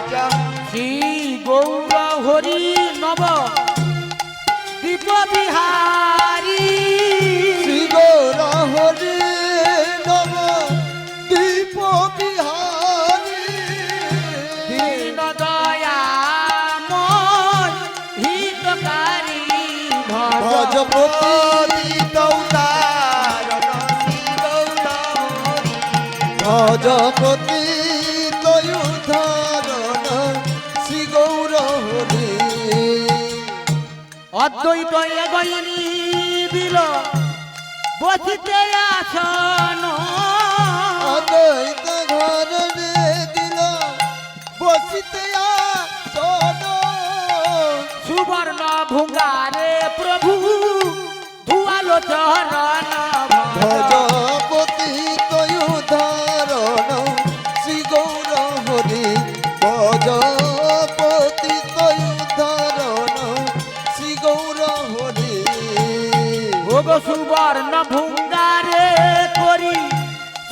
শ্রী গৌর হরি নব দীপ বিহারী শ্রী গৌর হরি নম। দীপ বিহারী দীন দয়াময় হিতকারী ভজপতি গৌর ভজপতি অদ্বৈত এগইনি দিল বসিতে আসন। অদ্বৈত ঘরে দিল বসিতে আসন। সুবর্ণ ভুঙ্গারে প্রভু ধুয়ালো চরণ ভজ ভোগ সুবর্ণ ভুঙ্গারে করি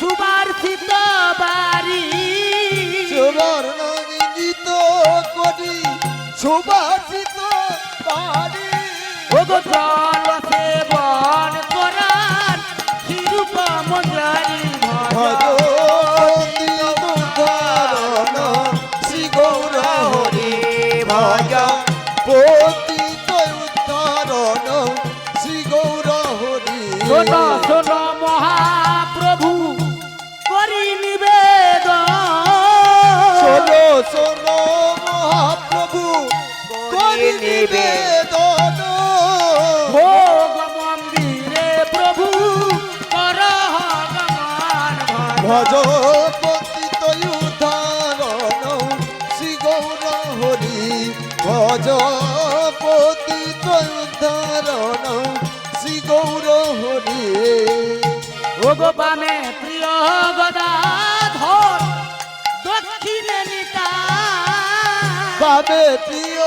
সুবার্ষিত বাড়ি। সুবর্ণ গীত করি সুবাসিত বাড়ি। ভোগ ভজ পতিত উদ্ধারণ। শ্রী গৌর হরি ভজ পতিত উদ্ধারণ। শ্রী গৌর হরি ভোগ পামে প্রিয় গদাধর দক্ষিণে নিতা বাবে প্রিয়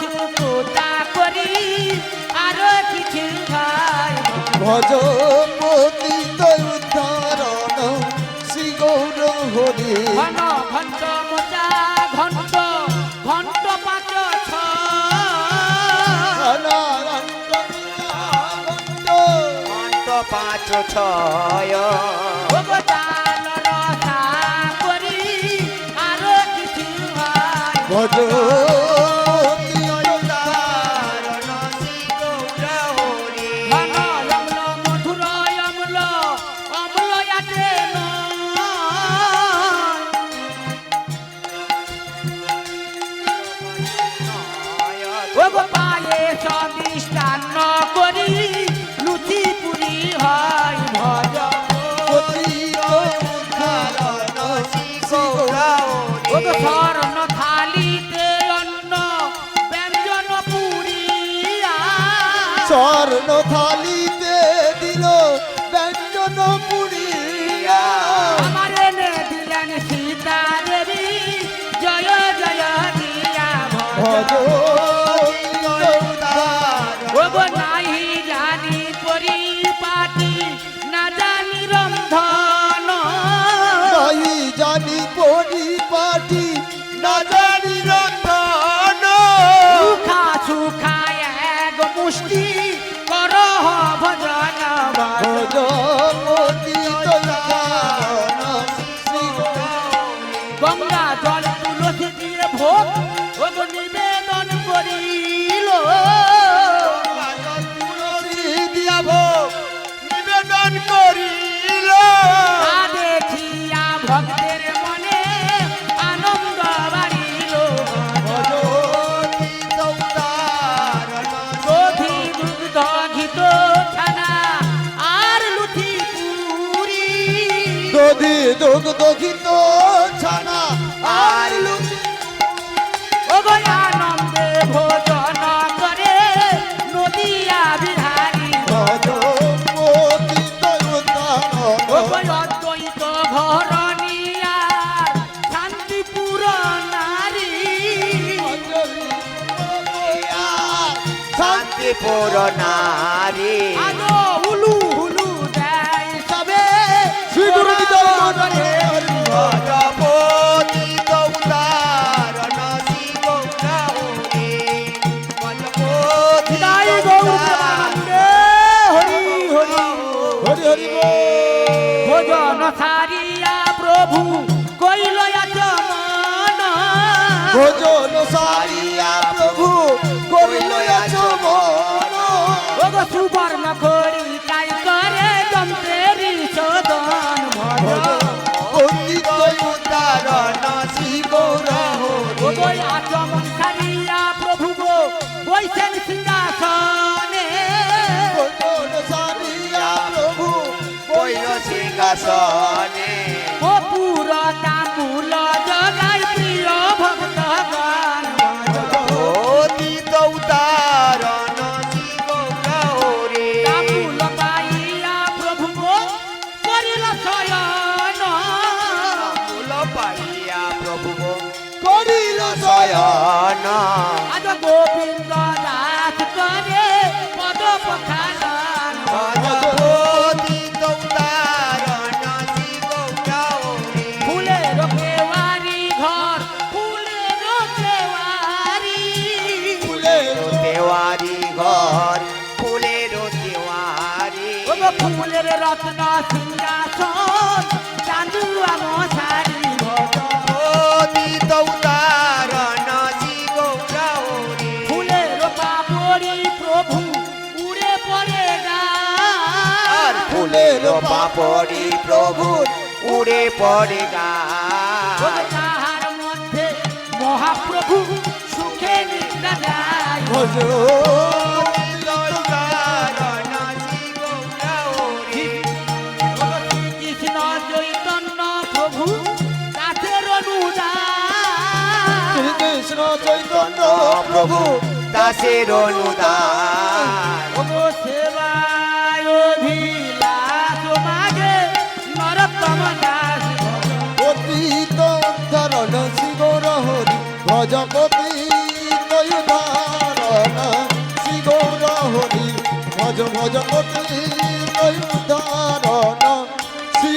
শুকুতা করি আরও কিছু খাই ভজ পতিত উদ্ধারণ শ্রী গৌর হরি। ঘন ঘন্ট মোচা ঘন্ট ঘন্ট পাঁচ ছ। ঘন্ট পাঁচ ছয়। পায়ে সদিষ্টান্ন করি লুচি পুরি হয় ভজ। স্বর্ণ থালিতে অন্ন, ব্যঞ্জন পুরিয়া। স্বর্ণ থালিতে দিল ওগো নাহি জানি পরিপাটি না জানি রন্ধন। নই জানি পরিপাটি না জানি রন্ধন। সুখা সুখা এক মুষ্টি কর ভজন ভজ করিল। দেখিয়া ভক্তের মনে আনন্দ বাড়িল। দধি দুগ্ধ ঘিত ছানা আর লুথি পুরি। দধি দুগ্ধ ঘিত শান্তিপুর হুলু হুলু দেয় সবে। শ্রী গুরু নিতাই গৌর শ্রী গৌরহরি ভজপতি নিতাই গৌর হরি হরি হরি। হরি বল। সারিয়া প্রভু কইল আচমন ভোজন সারিয়া সিংহাসনে ও পুর তামুল জগাই প্রিয় তামুল পাইয়া প্রভু করিল শয়ন। পাপড়ি প্রভু উড়ে পড়ে তাহার মধ্যে মহাপ্রভু সুখে নিদ্রা যায়। কৃষ্ণ চৈতন্য প্রভু তাদের অনুদান। কৃষ্ণ চৈতন্য প্রভু দাসের অনুদান। সেবায় ভজপতি নয়ুধারণ শ্রী গৌর হরি ভজ ভজপতি নয়ুধারণ শ্রী